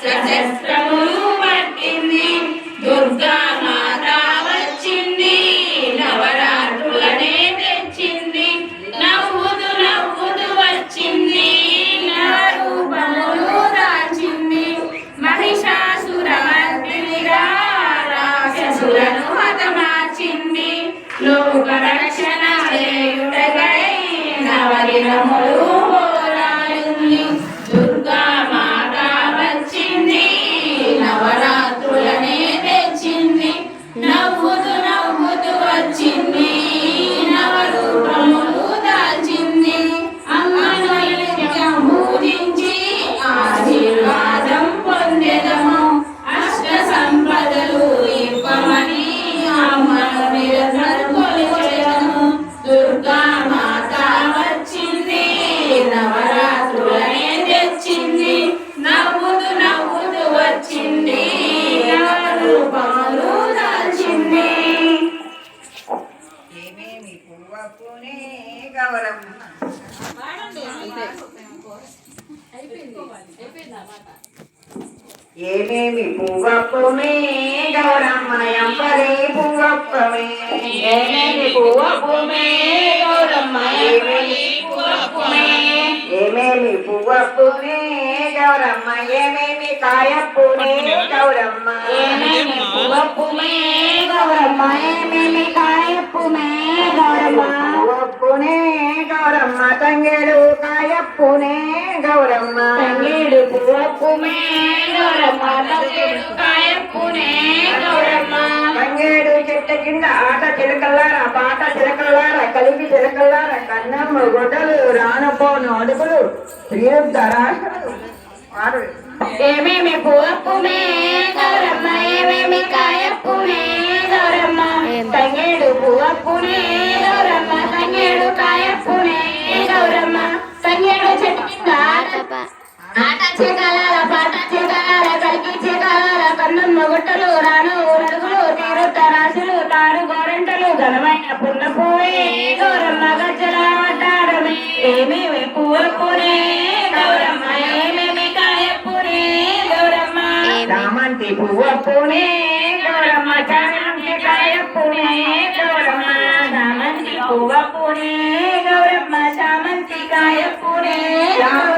seus escravos. ఏమేమి పువ్వప్పుమే? గౌరమ్మ ఎంపరి పువ్వప్పమే. ఏమేమి పువ్వపుమే గౌరమ్మ ఏమేమి పువ్వప్పునే గౌరమ్మ ఏమేమి కాయప్పునే? గౌరమ్మ. ఏమేమి పువ్వపుమే గౌరమ్మ ఏమేమి కాయప్పుమే గౌరమ్మ. పువ్వప్పునే గౌరమ్మ తంగేడు కాయప్పునే గౌరమ్మ. తంగేడు గౌరమ్మ తంగేడు చెట్ల కింద ఆట చిలకల్లారా పాట చిలకల్లారా కలిపి చిలకల్లారా కన్నమ్మ గొడ్డలు రానపోను అడుగులు శ్రీరుద్రాశలు వారు ఏమేమి పువ్వపుమే గౌరమ్మ ఏమేమి కాయప్పునే గౌరమ్మ తంగేడు పువ్వపునే మొగట్టలు రాను ఊరడుగులు తీరుత రాశులు తాడు గోరంటలు ఘనమైన పున్న పువ్వే గౌరమ్మ గజ్జల వడ్డారమే. ఏమేమి పువ్వపునే గౌరమ్మ ఏమేమి కాయప్పునే గౌరమ్మ. చామంతి పువ్వప్పునే గౌరమ్మ చామంతి కాయప్పునే గౌరమ్మ చామంతి పువ్వపునే గౌరమ్మ చామంతి గౌరమ్మ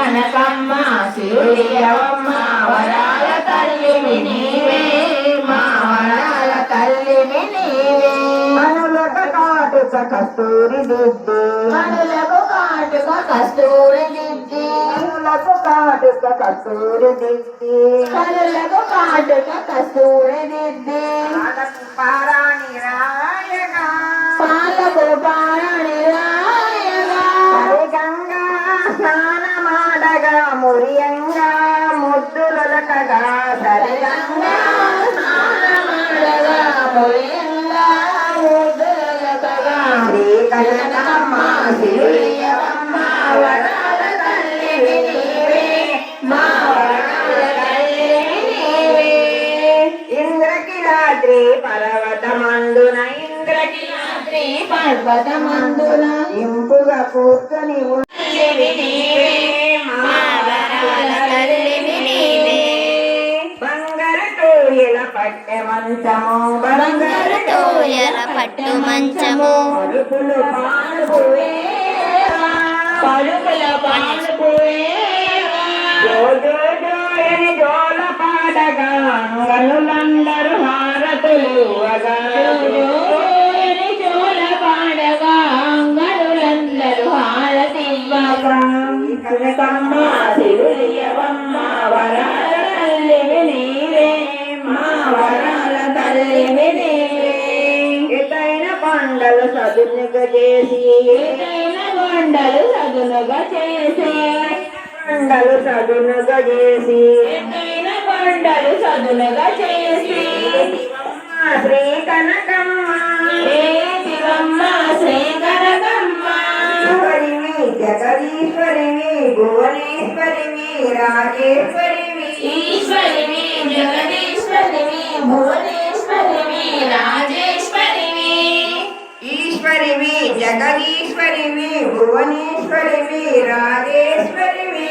కనకమ్మ శిరుడియవమ్మ వరాల తల్లివి నీవే మా వరాల తల్లివి నీవే. మనులక కాటుక కస్తూరి దిద్దు. కనులకు కాటుక కస్తూరి దిద్ది. కనులకు కాటుక కస్తూరి దిద్ది. కనులకు కాటుక కస్తూరి దిద్ది. పారాణి రాయగా. పాలకు పారణి కనకమ్మ సిరియమ్మ వరాల తల్లివి నీవే మా వరాల తల్లివి నీవే ఇంద్రకిలాద్రి పర్వతమందున ఇంద్రకిలాద్రి పర్వతమందున ఇంపుగా కూర్చొని తల్లివి తోయల పట్టె మంచము బంగారు తోయల పట్టు మంచము. పలుకులు పలుకుల జోల పాడగా అంగనులందరూ హారతులు అగా జోల పాడగా అంగనులందరూ హారతివ్వగా. కనకమ్మ వరాల తల్లివి నీవే ఎతైన కొండలు సదునుగ చేసి. ఏదైన కొండలు సదునుగా చేసే. కొండలు సదునుగ చేసి. ఏదైన కొండలు సదునుగా చేసి. శ్రీ కనకమ్మ. శివమ్మ శ్రీ కనకమ్మ. ఈశ్వరివి జగదీశ్వరివి భువనేశ్వరివి రాజేశ్వరివి ఈశ్వరివి జగదీశ్వరివి భువనేశ్వరివి రాజేశ్వరివి ఈశ్వరివి జగదీశ్వరివి భువనేశ్వరివి రాజేశ్వరివి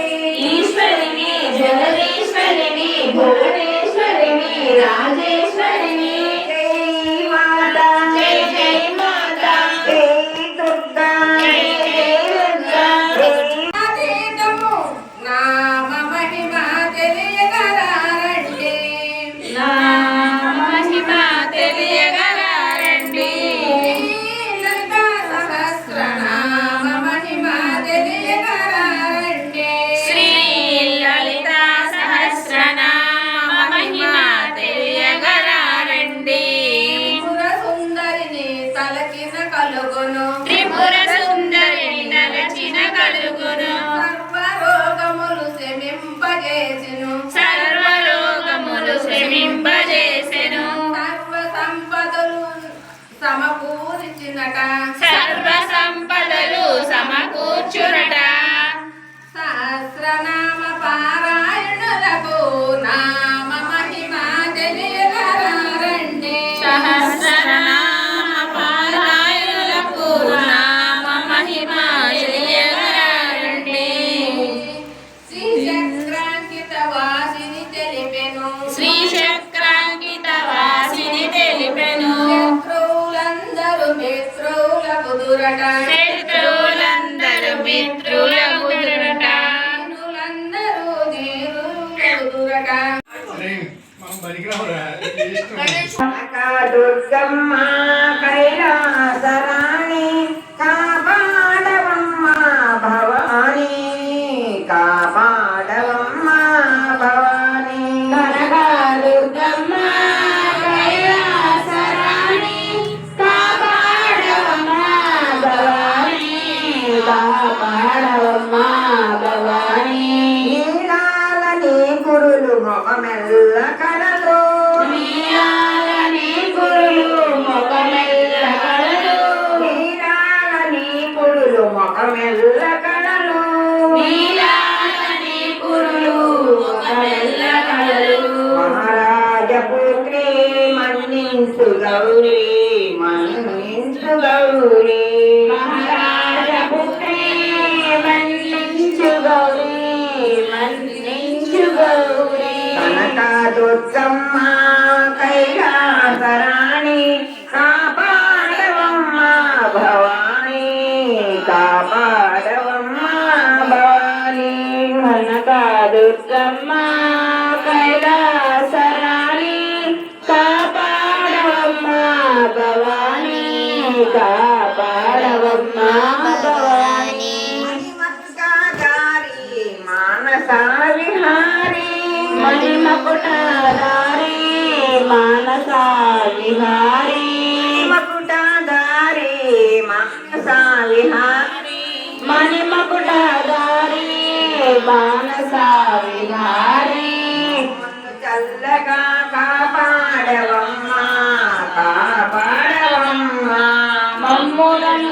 ఈశ్వరివి జగదీశ్వరివి భువనేశ్వరివి రాజేశ్వరివి కలుగును. త్రిపుర సుందరిని తలచిన కలుగును. సర్వరోగములు శమింపజేసిను సర్వరోగములు శ్రమింపజేసెను సర్వ సంపదలు సమకూర్చినట. సర్వ సంపదలు సమకూర్చురట మిత్రులకు దురట శత్రువులందరూ మిత్రులకు దురట జనులందరూ జీరులకు దురట మనం పనికిరావురా ఇష్టం కనక దుర్గమ్మ కురులు మొగమెల్ల కడలు నీలాలని గురులు మొగమెల్ల కలలు నీలాలని కురులు మొగమెల్ల కడలు నీలాలని గురులు మొగమెల్ల కలలు మహారాజపుత్రి మన్నించు గౌరీ మన్నించు గౌరీ దుర్గమ్మ కైలాసరాణి కాపాడవమ్మ భవానీ కాపాడవమ్మ భవానీ. కనక దుర్గమ్మ కైలాసరాణి కాపాడవమ్మ భవానీ కా మానస విహారీ మకుటాదారి మానస విహారీ మణిమకుటారి మానస విహారీ చల్లగా కాపాడవమ్మ కాపాడవమ్మా మమ్ములను